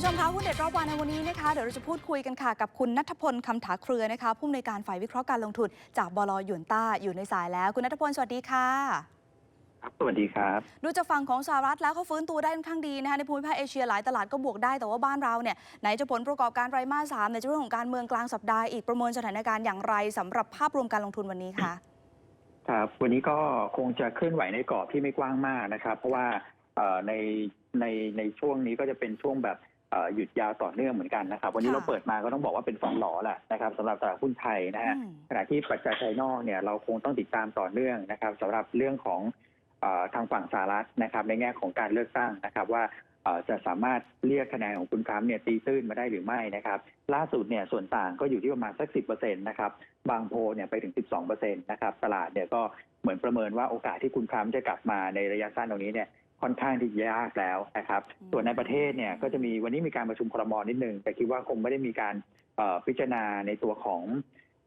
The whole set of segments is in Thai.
ผู้ชมคะหุ้นเด็ดรอบวันในวันนี้นะคะเดี๋ยวเราจะพูดคุยกันค่ะกับคุณนัทพลคำถาเครือนะคะผู้อำนวยการฝ่ายวิเคราะห์การลงทุนจากบลหยวนต้าอยู่ในสายแล้ว คุณนัทพลสวัสดีค่ะ ครับสวัสดีครับ ดูจากฝั่งของสหรัฐแล้วเขาฟื้นตัวได้ค่อนข้างดีนะคะในภูมิภาคเอเชียหลายตลาดก็บวกได้แต่ว่าบ้านเราเนี่ยไหนจะผลประกอบการไตรมาสสามในเรื่องของการเมืองกลางสัปดาห์อีกประเมินสถานการณ์อย่างไรสำหรับภาพรวมการลงทุนวันนี้คะครับวันนี้ก็คงจะเคลื่อนไหวในกรอบที่ไม่กว้างมากนะครับ เพราะว่าเอ่อในในในช่วงนี้ก็จะเป็นช่วงแบบเอ่อ หยุดยาวต่อเนื่องเหมือนกันนะครับ วันนี้ค่ะเราเปิดมาก็ต้องบอกว่าเป็นสองหลอแหละนะครับสำหรับตลาดหุ้นไทยนะฮะอืมขณะที่ปัจจัยภายนอกเนี่ยเราคงต้องติดตามต่อเนื่องนะครับสำหรับเรื่องของเออทางฝั่งสหรัฐนะครับ ในแง่ของการเลือกตั้งนะครับว่าเอ่อจะสามารถเรียกคะแนนของคุณทรัมป์เนี่ยตีตื้นมาได้หรือไม่นะครับ ล่าสุดเนี่ยส่วนต่างก็อยู่ที่ประมาณสักสิบเปอร์เซ็นต์นะครับบางโพลเนี่ยไปถึงสิบสองเปอร์เซ็นต์นะครับตลาดเนี่ยก็เหมือนประเมินว่าโอกาสที่คุณทรัมป์จะกลับมาในระยะสั้นตรงนี้เนี่ย ค่อนข้างที่จะยากแล้วนะครับอืมส่วนในประเทศเนี่ยก็จะมีวันนี้มีการประชุมครมนิดนึงแต่คิดว่าคงไม่ได้มีการเอ่อพิจารณาในตัวของ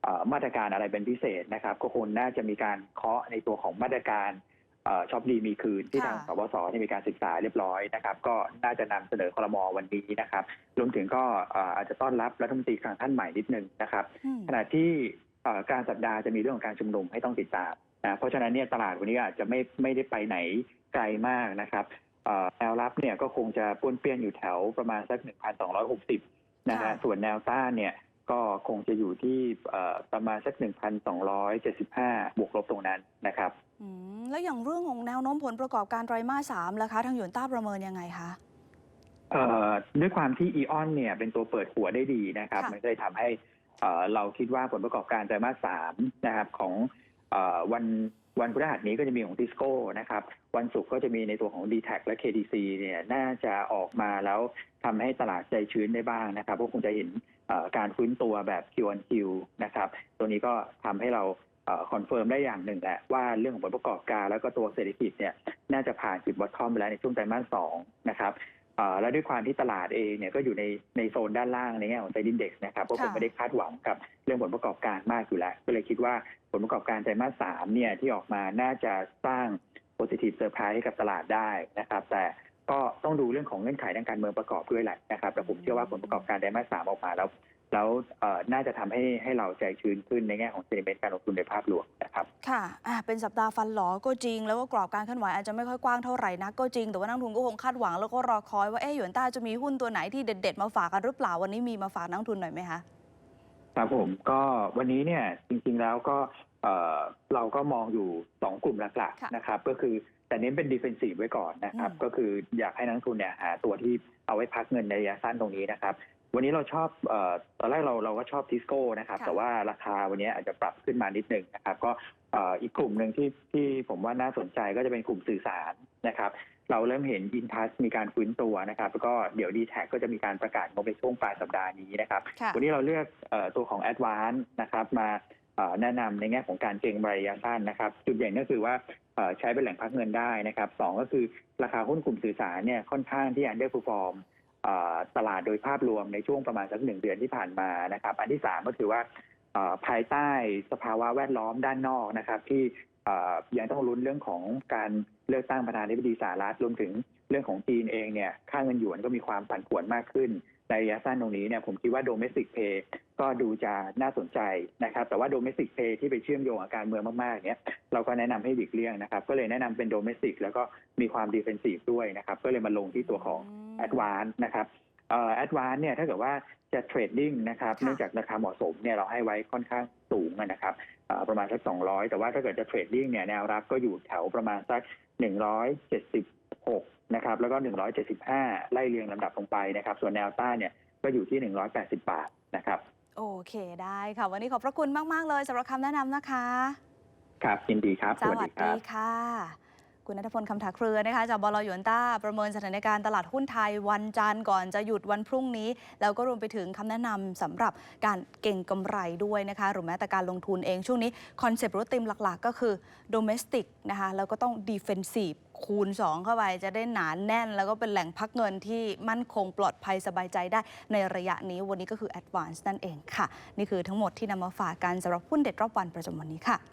เอ่อมาตรการอะไรเป็นพิเศษนะครับ ก็คงน่าจะมีการเคาะในตัวของมาตรการเอ่อช็อปดีมีคืนที่ค่ะทางสบสเนี่ยมีการศึกษาเรียบร้อยนะครับ ก็น่าจะนำเสนอครมวันนี้นะครับรวมถึงก็เอ่ออาจจะต้อนรับรัฐมนตรีคลังท่านใหม่นิดนึงนะครับอืมขณะที่เอ่อกลารสัปดาห์จะมีเรื่องของการชุมนุมให้ต้องติดตามนะเพราะฉะนั้นเนี่ยตลาดวันนี้อาจจะไม่ไม่ได้ไปไหน ไกลมากนะครับเอ่อแนวรับเนี่ยก็คงจะป้วนเปี้ยนอยู่แถวประมาณสัก 1,260 นะฮะค่ะส่วนแนวต้านเนี่ยก็คงจะอยู่ที่เอ่อประมาณสัก 1,275 บวกลบตรงนั้นนะครับอืมแล้วอย่างเรื่องของแนวโน้มผลประกอบการไตรมาสสามล่ะคะ ทางหยวนต้าประเมินยังไงคะเอ่อด้วยความที่อีออนเนี่ยเป็นตัวเปิดหัวได้ดีนะครับค่ะมันก็เลยทำให้เอ่อเราคิดว่าผลประกอบการไตรมาสสามนะครับของเออวัน วันพฤหัสนี้ก็จะมีของทิสโก้นะครับ วันศุกร์ก็จะมีในตัวของ d t แทและ KDC เนี่ยน่าจะออกมาแล้วทำให้ตลาดใจชื้นได้บ้างนะครับก็คงจะเห็นการฟื้นตัวแบบ Q on Q นะครับ ตัวนี้ก็ทำให้เราคอนเฟิร์มได้อย่างหนึ่งแหละว่าเรื่องของผลประกอบการแล้วก็ตัวเศรษฐกิจเนี่ยน่าจะผ่านจุดบอททอมไปแล้วในช่วงไตรมาสสองนะครับ และด้วยความที่ตลาดเองเนี่ยก็อยู่ในในโซนด้านล่างในแง่ของไซดินเด็กนะครับก็คงค่ะไม่ได้คาดหวังกับเรื่องผลประกอบการมากอยู่แล้ว ก็เลยคิดว่าผลประกอบการไตรมาสสามเนี่ยที่ออกมาน่าจะสร้าง positive surprise ให้กับตลาดได้นะครับ แต่ก็ต้องดูเรื่องของเงื่อนไขทางการเมืองประกอบด้วยแหละนะครับแต่ผมเชื่อว่าผลประกอบการไตรมาสสามออกมาแล้ว แล้วเอ่อน่าจะทำให้ให้เราใจชื้นขึ้นในแง่ของเซนิเมนต์การลงทุนในภาพรวมนะครับค่ะอะเป็นสัปดาห์ฟันหลอก็จริง แล้วก็กรอบการเคลื่อนไหวอาจจะไม่ค่อยกว้างเท่าไหร่นักก็จริง แต่ว่านักลงทุนก็คงคาดหวังแล้วก็รอคอยว่าเอ๊ะหยวนต้าจะมีหุ้นตัวไหนที่เด็ด ๆ มาฝากกันหรือเปล่าวันนี้มีมาฝากนักลงทุนหน่อยไหมคะครับผมก็วันนี้เนี่ยจริง ๆแล้วก็เอ่อเราก็มองอยู่ 2 กลุ่มหลักค่ะๆนะครับก็คือแต่เน้นเป็นดิเฟนซีฟไว้ก่อนนะครับอืมก็คืออยากให้นักลงทุนเนี่ยหาตัวที่เอาไว้พักเงินในระยะสั้นตรงนี้นะครับ วันนี้เราชอบเอ่อตอนแรกเราเราก็ชอบทิสโก้นะครับค่ะแต่ว่าราคาวันนี้อาจจะปรับขึ้นมานิดหนึ่งนะครับ ก็เอ่ออีกกลุ่มหนึ่งที่ที่ผมว่าน่าสนใจก็จะเป็นกลุ่มสื่อสารนะครับ เราเริ่มเห็นอินทัสมีการฟื้นตัวนะครับ แล้วก็เดี๋ยวดีแท็ก็จะมีการประกาศงบในช่วงปลายสัปดาห์นี้นะครับค่ะวันนี้เราเลือกเออตัวของ a d v a n c e นะครับมาเอ่อแนะนำในแง่ของการเก็งระยะสั้นนะครับ จุดเด่นก็คือว่าเอ่อใช้เป็นแหล่งพักเงินได้นะครับสองก็คือราคาหุ้นกลุ่มสื่อสารเนี่ยค่อนข้างที่ underperform เอ่อ ตลาดโดยภาพรวมในช่วงประมาณสักหนึ่งเดือนที่ผ่านมานะครับ อันที่สามก็คือว่าภายใต้สภาวะแวดล้อมด้านนอกนะครับ ที่ยังต้องลุ้นเรื่องของการเลือกตั้งประธานาธิบดีสหรัฐรวมถึงเรื่องของจีนเองเนี่ยค่าเงินหยวนก็มีความผันผวนมากขึ้น ในระยะสั้นตรงนี้เนี่ยผมคิดว่า domestic pay ก็ดูจะน่าสนใจนะครับ แต่ว่า domestic pay ที่ไปเชื่อมโยงกับการเมืองมากๆเนี่ยเราก็แนะนำให้หลีกเลี่ยงนะครับ ก็เลยแนะนำเป็น domestic แล้วก็มีความ defensive ด้วยนะครับ ก็เลยมาลงที่ตัวของ advance นะครับเอ่อ advance เนี่ยถ้าเกิดว่าจะเทรดดิ้งนะครับค่ะเนื่องจากราคาเหมาะสมเนี่ยเราให้ไว้ค่อนข้างสูงอะนะครับเอ่อประมาณสัก 200 แต่ว่าถ้าเกิดจะเทรดดิ้งเนี่ยแนวรับก็อยู่แถวประมาณสัก 176 นะครับแล้วก็ 175 ไล่เรียงลำดับลงไปนะครับ ส่วนแนวต้านเนี่ยก็อยู่ที่ 180 บาทนะครับ โอเคได้ค่ะ วันนี้ขอบพระคุณมาก ๆ เลยสำหรับคำแนะนำนะคะ ครับยินดีครับ สวัสดีค่ะ คุณนัทพลคำถาเครือนะคะจากบลหยวนต้าประเมินสถานการณ์ตลาดหุ้นไทยวันจันทร์ก่อนจะหยุดวันพรุ่งนี้ แล้วก็รวมไปถึงคำแนะนำสำหรับการเก่งกำไรด้วยนะคะหรือแม้แต่การลงทุนเองช่วงนี้คอนเซปต์รถติมหลักๆ ก็คือ domestic นะคะแล้วก็ต้อง defensive คูณ 2 เข้าไป จะได้หนานแน่น แล้วก็เป็นแหล่งพักเงินที่มั่นคงปลอดภัยสบายใจได้ในระยะนี้วันนี้ก็คือ advance นั่นเองค่ะ นี่คือทั้งหมดที่นำมาฝากกันสำหรับหุ้นเด็ดรอบวันประจำวันนี้ค่ะ